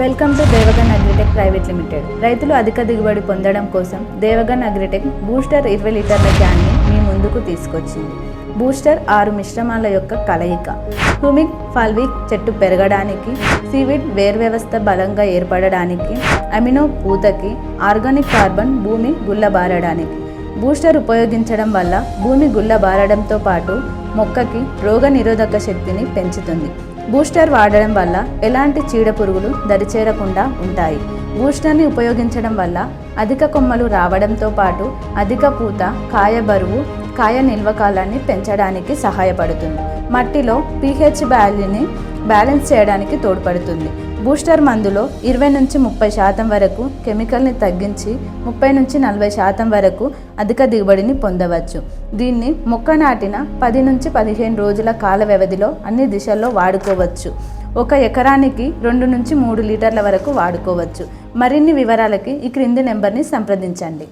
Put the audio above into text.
Welcome to Devgan agritech private limited. రైతులు అధిక దిగుబడి పొందడం కోసం దేవగన్ అగ్రిటెక్ బూస్టర్ ఇరవై లీటర్ల క్యాన్ని మీ ముందుకు తీసుకొచ్చింది. బూస్టర్ ఆరు మిశ్రమాల యొక్క కలయిక. హ్యూమిక్ ఫాల్విక్ చెట్టు పెరగడానికి సీవిడ్ వేర్ వ్యవస్థ బలంగా ఏర్పడడానికి అమినో పూతకి ఆర్గానిక్ కార్బన్ భూమి గుల్లబారడానికి. బూస్టర్ ఉపయోగించడం వల్ల భూమి గుల్లబారడంతో పాటు మొక్కకి రోగ నిరోధక శక్తిని పెంచుతుంది. బూస్టర్ వాడడం వల్ల ఎలాంటి చీడ పురుగులు దరిచేరకుండా ఉంటాయి. బూస్టర్ని ఉపయోగించడం వల్ల అధిక కొమ్మలు రావడంతో పాటు అధిక పూత కాయ బరువు కాయ నిల్వ కాలాన్ని పెంచడానికి సహాయపడుతుంది. మట్టిలో పీహెచ్ వ్యాల్యూని బ్యాలెన్స్ చేయడానికి తోడ్పడుతుంది. బూస్టర్ మందులో ఇరవై నుంచి ముప్పై శాతం వరకు కెమికల్ని తగ్గించి ముప్పై నుంచి నలభై శాతం వరకు అధిక దిగుబడిని పొందవచ్చు. దీన్ని మొక్క నాటిన పది నుంచి పదిహేను రోజుల కాల వ్యవధిలో అన్ని దిశల్లో వాడుకోవచ్చు. ఒక ఎకరానికి రెండు నుంచి మూడు లీటర్ల వరకు వాడుకోవచ్చు. మరిన్ని వివరాలకి ఈ క్రింది నెంబర్ని సంప్రదించండి.